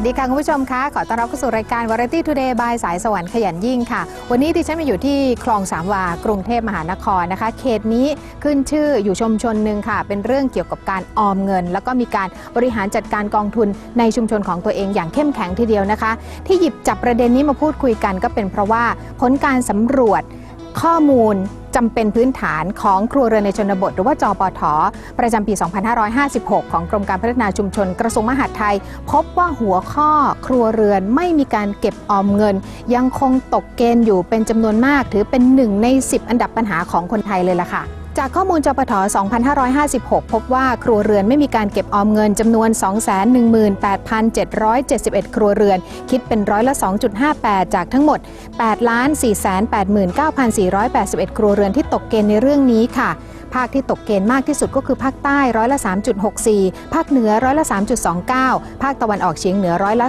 วัสดีค่ะ คุณผู้ชมคะขอต้อนรับเข้าสู่รายการ Variety Today by สายสวรรค์ขยันยิ่งค่ะ วันนี้ดิฉันมาอยู่ที่คลองสามวา กรุงเทพมหานครนะคะ เขตนี้ขึ้นชื่ออยู่ชุมชนหนึ่งค่ะ เป็นเรื่องเกี่ยวกับการออมเงิน แล้วก็มีการบริหารจัดการกองทุนในชุมชนของตัวเองอย่างเข้มแข็งทีเดียวนะคะ ที่หยิบจับประเด็นนี้มาพูดคุยกันก็เป็นเพราะว่าผลการสำรวจ ข้อมูลจำเป็นพื้นฐานของครัวเรือนในชนบท หรือว่าจปทประจำปี 2556 ของกรมการพัฒนาชุมชนกระทรวงมหาดไทย พบว่าหัวข้อครัวเรือนไม่มีการเก็บออมเงิน ยังคงตกเกณฑ์อยู่เป็นจำนวนมาก ถือเป็นหนึ่งใน 10 อันดับปัญหาของคนไทยเลยล่ะค่ะ จากข้อมูลจปท2556 พบว่าครัวเรือนไม่มีการเก็บออมเงินจำนวน 218,771 ครัวเรือน คิดเป็นร้อยละ 2.58 จากทั้งหมด 8,489,481 ครัวเรือนที่ตกเกณฑ์ในเรื่องนี้ค่ะ ภาคที่ตกเกณฑ์มากที่สุดก็คือภาคใต้ร้อยละ 3.64 ภาคเหนือร้อยละ 3.29 ภาคตะวันออกเฉียงเหนือร้อยละ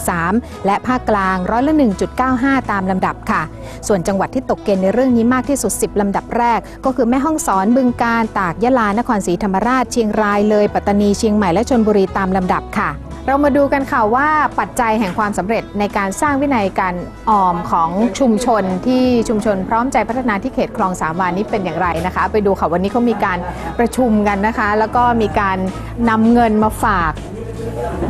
2.13 และภาคกลางร้อยละ 1.95 ตามลำดับค่ะ ส่วนจังหวัดที่ตกเกณฑ์ในเรื่องนี้มากที่สุด 10 ลำดับแรก ก็คือแม่ฮ่องสอนบึงกาฬตากยะลานครศรีธรรมราชเชียงรายเลยปัตตานีเชียงใหม่และชนบุรีตามลำดับค่ะ เรามาดูกันค่ะว่าปัจจัยแห่งความสำเร็จในการสร้างวินัยการออมของชุมชนที่ชุมชนพร้อมใจพัฒนาที่เขตคลองสามวานี้เป็นอย่างไรนะคะ ไปดูค่ะวันนี้เขามีการประชุมกันนะคะ แล้วก็มีการนำเงินมาฝาก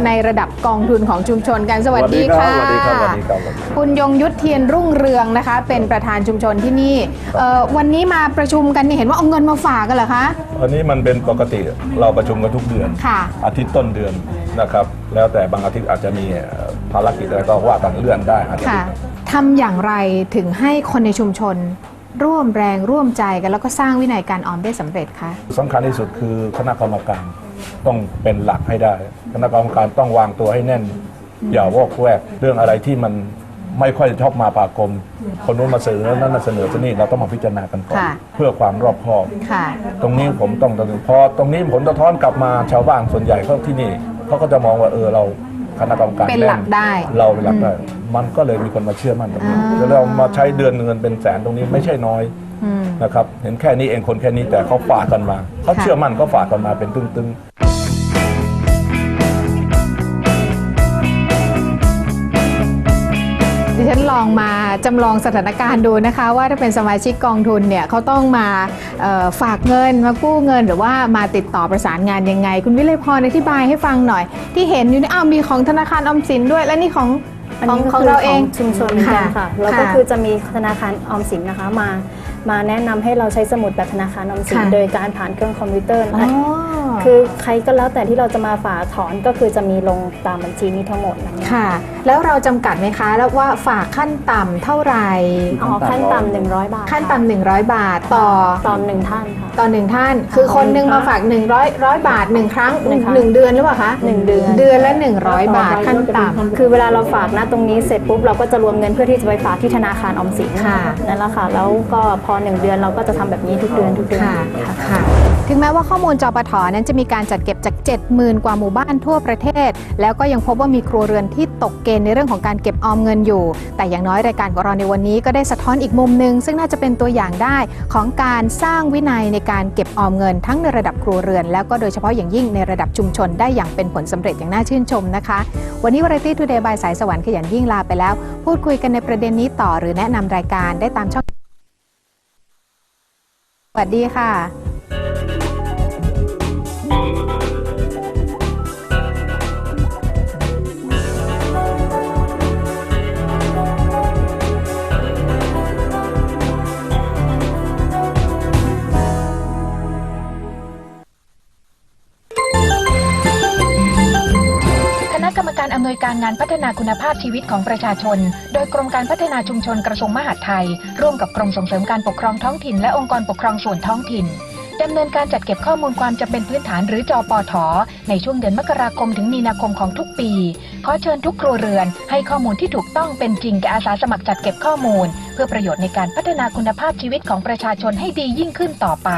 ในระดับกองทุนของชุมชนกันสวัสดีค่ะสวัสดีครับสวัสดีครับคุณยงยุทธเทียนรุ่งเรืองนะคะ เป็นประธานชุมชนที่นี่เอ่อวันนี้มาประชุมกันเนี่ยเห็นว่าเอาเงินมาฝากกันเหรอคะอันนี้มันเป็นปกติเราประชุมกันทุกเดือนค่ะอาทิตย์ต้นเดือน นะครับ แล้วแต่บางอาทิตย์อาจจะมีเอ่อภารกิจอะไรก็ว่ากันเลื่อนได้อาจจะค่ะทำอย่างไรถึงให้คนในชุมชน ร่วมแรงร่วมใจกันแล้วก็สร้างวินัยการออมได้สำเร็จคะ สำคัญที่สุดคือคณะกรรมการต้องเป็นหลักให้ได้ คณะกรรมการต้องวางตัวให้แน่น อย่าวอกแวกเรื่องอะไรที่มันไม่ค่อยชอบมาปากลมคนนู้นมาเสนอนั่นมาเสนอที่นี่เราต้องมาพิจารณากันก่อนค่ะ เพื่อความรอบคอบ ค่ะ ตรงนี้ผมต้องตระหนึกพอตรงนี้ผลสะท้อนกลับมาชาวบ้านส่วนใหญ่เขาที่นี่ เขาก็จะมองว่าเออเราคณะกรรมการเป็นหลักได้ เราเป็นหลักได้มันก็เลยมีคนมาเชื่อมั่นตรงนี้อ่าแล้วเรามาใช้เดือนเงินเป็นแสนตรงนี้ไม่ใช่น้อยอืมนะครับเห็นแค่นี้เองคนแค่นี้แต่เขาฝากกันมาเขาค่ะเชื่อมั่นเขาฝากกันมาเป็นตึ้งๆ ลองมาจำลองสถานการณ์ดูนะคะ ว่าถ้าเป็นสมาชิกกองทุนเนี่ยเขาต้องมาเอ่อฝากเงินมากู้เงิน หรือว่ามาติดต่อประสานงานยังไง คุณวิไลพรอธิบายให้ฟังหน่อย ที่เห็นอยู่นี่อ้าวมีของธนาคารออมสินด้วย และนี่ของอันของนี้ก็ของคือเราเองชุมชนเหมือนกันค่ะแล้วก็ค่ะคือจะมีธนาคารออมสินนะคะมา มาแนะนำให้เราใช้สมุดแบบธนาคารออมสินค่ะโดยการผ่านเครื่องคอมพิวเตอร์อ๋นะอคือใครก็แล้วแต่ที่เราจะมาฝากถอนก็คือจะมีลงตามบัญชีนี้ทั้งหมดนะคะ ค่ะ แล้วเราจำกัดไหมคะแล้วว่าฝากขั้นต่ำเท่าไหร่อ๋อขั้นต่ำหนึ่งร้อยบาทขั้นต่ำ100 บาทต่อตอนหนึ่งท่านค่ะ ต่อหนึ่งท่าน คือคนหนึ่งมาฝาก 100ร้อยบาทหนึ่งครั้ง หนึ่งครั้งหนึ่งเดือนหรือเปล่าคะหนึ่งเดือน เดือนละ 100 บาทขั้นต่ำ คือเวลาเราฝากนะตรงนี้เสร็จปุ๊บเราก็จะรวมเงินเพื่อที่จะไปฝากที่ธนาคารออมสินค่ะ นั่นแหละค่ะ แล้วก็พอหนึ่งเดือนเราก็จะทำแบบนี้ทุกเดือนทุกเดือน ค่ะค่ะ ถึงแม้ว่าข้อมูลจปทนั้นจะมีการจัดเก็บจาก 70,000 กว่าหมู่บ้านทั่วประเทศ แล้วก็ยังพบว่ามีครัวเรือนที่ตกเกณฑ์ในเรื่องของการเก็บออมเงินอยู่ แต่อย่างน้อยรายการของเราในวันนี้ก็ได้สะท้อนอีกมุมหนึ่งซึ่งน่าจะเป็นตัวอย่างได้ของการสร้างวินัยในการเก็บออมเงิน ทั้งในระดับครัวเรือน แล้วก็โดยเฉพาะอย่างยิ่งในระดับชุมชนได้อย่างเป็นผลสำเร็จอย่างน่าชื่นชมนะคะ วันนี้ Variety Today บายสายสวรรค์ขยันยิ่งลาไปแล้ว พูดคุยกันในประเด็นนี้ต่อหรือแนะนำรายการได้ตามช่องสวัสดีค่ะำนวยการงานพัฒนาคุณภาพชีวิตของประชาชน โดยกรมการพัฒนาชุมชนกระทรวงมหาดไทย ร่วมกับกรมส่งเสริมการปกครองท้องถิ่นและองค์กรปกครองส่วนท้องถิ่นดำเนินการจัดเก็บข้อมูลความจำเป็นพื้นฐานหรือจอปอถในช่วงเดือนมกราคมถึงมีนาคมของทุกปี ขอเชิญทุกครัวเรือน ให้ข้อมูลที่ถูกต้องเป็นจริงแก่อาสาสมัครจัดเก็บข้อมูล เพื่อประโยชน์ในการพัฒนาคุณภาพชีวิตของประชาชนให้ดียิ่งขึ้นต่อไป